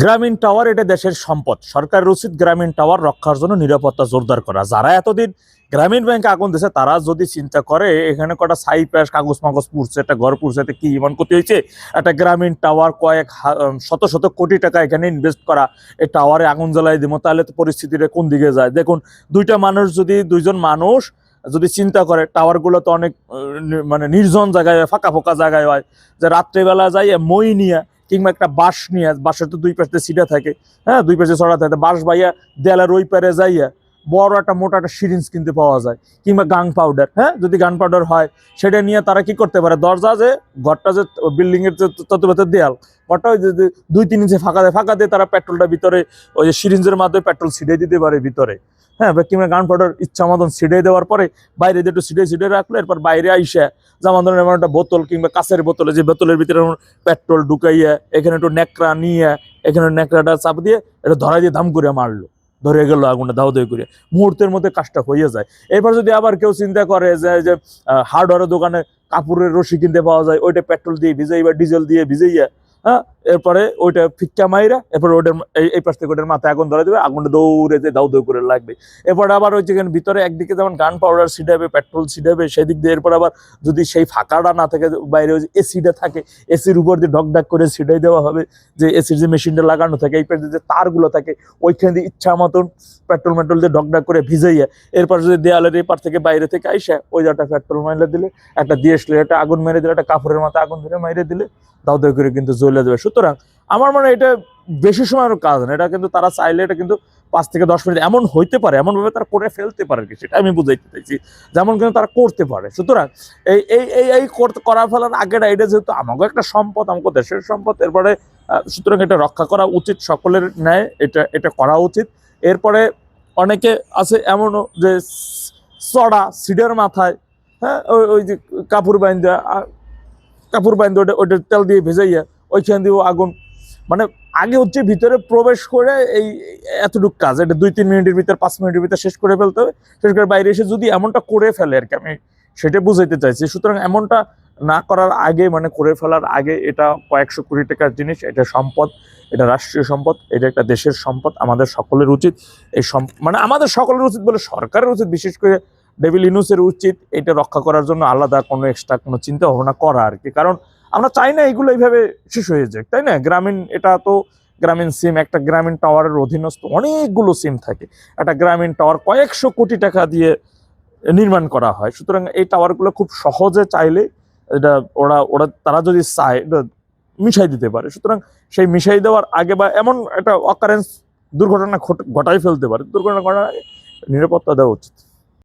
গ্রামীণ টাওয়ার এটা দেশের সম্পদ। সরকারের উচিত গ্রামীণ টাওয়ার রক্ষার জন্য নিরাপত্তা জোরদার করা। যারা এতদিন গ্রামীণ ব্যাংকে আগুন দিয়েছে তারা যদি চিন্তা করে এখানে কটা সাই প্যাস কাগজ মাগজ পুড়ছে একটা ঘর পুড়ছে কি ইমান ক্ষতি হয়েছে? একটা গ্রামীণ টাওয়ার কয়েক শত শত কোটি টাকা এখানে ইনভেস্ট করা এই টাওয়ারে আগুন জ্বালাই দিব তাহলে তো পরিস্থিতিটা কোন দিকে যায়? দেখুন দুইটা মানুষ যদি দুইজন মানুষ যদি চিন্তা করে টাওয়ারগুলো তো অনেক মানে নির্জন জায়গায় হয়, ফাঁকা ফাঁকা জায়গায় হয় যে রাত্রেবেলা যাই মই নিয়ে কিংবা একটা বাঁশ নিয়ে, বাঁশের তো দুই পাশে সিটা থাকে হ্যাঁ? দুই পাশে ছড়া থাকে। বাঁশ বাইয়া দেয়ালের ওই পারে যাইয়া বড় একটা মোটা একটা সিরিঞ্জ কিনতে পাওয়া যায়, কিংবা গাং পাউডার হ্যাঁ? যদি গান পাউডার হয়, সেটা নিয়ে তারা কি করতে পারে? দরজা যে, ঘরটা যে বিল্ডিং এর যে ভেতর দেয়াল, ঘরটা ওই যে দুই, তিন ইঞ্চি ফাঁকা দেয়, ফাঁকা দিয়ে তারা পেট্রোলটা ভিতরে, ওই যে সিরিঞ্জের মাধ্যমে পেট্রোল ছিটিয়ে দিতে পারে ভিতরে হ্যাঁ? বা কিংবা গান পাউডার ইচ্ছা মতন ছিটিয়ে দেওয়ার পরে বাইরে দিয়ে একটু ছিটিয়ে ছিটিয়ে রাখল এরপর বাইরে আইসা, যেমন ধরেন এমন একটা বোতল কিংবা কাঁচের বোতলে, যে বোতলের ভিতরে পেট্রোল ঢুকাইয়া, এখানে একটু নেকড়া নিয়ে, এখানে নেকড়াটা চাপ দিয়ে, এটা ধরাই দিয়ে দাম করে মারলো। ধরে গেল আগুনটা দাও দাও করে। মুহূর্তের মধ্যে কাজটা হয়ে যায়। এরপর যদি আবার কেউ চিন্তা করে যে যে হার্ডওয়ারের দোকানে কাপড়ের রশি কিনতে পাওয়া যায়, ওইটা পেট্রোল দিয়ে ভিজাই বা ডিজেল দিয়ে ভিজাইয়া হ্যাঁ এরপরে ওইটা ফিক্কা মাইরা, এরপরে ওইটার এই- পাশ থেকে ওটার মাথায় আগুন ধরে দেবে আগুনটা দৌড়ে যে দাউ দাউ করে লাগবে। এরপরে আবার ওই যেখানে ভিতরে একদিকে যেমন গান পাউডার ছিটাবে পেট্রোল ছিটাবে, সেদিক দিয়ে এরপর আবার যদি সেই ফাঁকাটা না থাকে, বাইরে ওই যে এসিটা থাকে এসির উপর দিয়ে ডাক করে ছিটাই দেওয়া হবে, যে এসির যে মেশিনটা লাগানো থাকে, এই পাশে যে তারগুলো থাকে, ওইখানে দিয়ে ইচ্ছা মতন পেট্রোল মেট্রোল দিয়ে ডাক করে ভিজাইয়া, এরপর যদি দেয়ালের এই পার থেকে বাইরে থেকে আইসা, ওই একটা পেট্রোল মাইলে দিলে, একটা দিয়ে একটা আগুন মেরে দিলে, একটা কাপড়ের মাথায় আগুন ধরে মাইরে দিলে, দাউ দাও করে কিন্তু জ্বলে যাবে সুতরাং আমার মনে হয় এটা বেশি সময়ের কাজ না। এটা কিন্তু তারা চাইলে এটা কিন্তু পাঁচ থেকে দশ মিনিট এমন হইতে পারে এমন ভাবে তারা করে ফেলতে পারে কি, সেটা আমি বুঝাইতে চাইছি। যেমন কিন্তু তারা করতে পারে। সুতরাং এই এই এই এই করা ফেলার আগেটা এটা যেহেতু আমাকে একটা সম্পদ আমাকে দেশের সম্পদ, এরপরে সুতরাং এটা রক্ষা করা উচিত সকলের ন্যায়, এটা এটা করা উচিত। এরপরে অনেকে আছে এমনও যে চড়া সিডের মাথায় হ্যাঁ ওই ওই যে কাপড় বাইন্দা কাপড় বাইন্দা ওটা ওটা তেল দিয়ে ভেজাইয়া ওইখান দিয়েও আগুন। মানে আগে হচ্ছে ভিতরে প্রবেশ করে এই এতটুকু কাজ, এটা দুই তিন মিনিটের ভিতরে, পাঁচ মিনিটের ভিতর শেষ করে ফেলতে হবে। শেষ করে বাইরে এসে যদি এমনটা করে ফেলে আর কি, আমি সেটা বুঝাইতে চাইছি। সুতরাং এমনটা না করার আগে মানে করে ফেলার আগে এটা কয়েকশো কোটি টাকার জিনিস, এটা সম্পদ, এটা রাষ্ট্রীয় সম্পদ, এটা একটা দেশের সম্পদ, আমাদের সকলের উচিত। এই মানে আমাদের সকলের উচিত বলে সরকারের উচিত, বিশেষ করে ডেভিল ইনুসের উচিত, এটা রক্ষা করার জন্য আলাদা কোনো এক্সট্রা কোনো চিন্তা ভাবনা করা আর কি। কারণ আমরা চাই না এগুলো এইভাবে শেষ হয়ে যাক, তাই না? গ্রামীণ, এটা তো গ্রামীণ সিম একটা গ্রামীণ টাওয়ারের অধীনস্থ অনেকগুলো সিম থাকে। একটা গ্রামীণ টাওয়ার কয়েকশো কোটি টাকা দিয়ে নির্মাণ করা হয়। সুতরাং এই টাওয়ারগুলো খুব সহজে চাইলে এটা ওরা ওরা, তারা যদি চায়, এটা মিশাই দিতে পারে। সুতরাং সেই মিশাই দেওয়ার আগে বা এমন একটা অকারেন্স দুর্ঘটনা ঘট- ঘটাই ফেলতে পারে। দুর্ঘটনা ঘটার আগে নিরাপত্তা দেওয়া উচিত।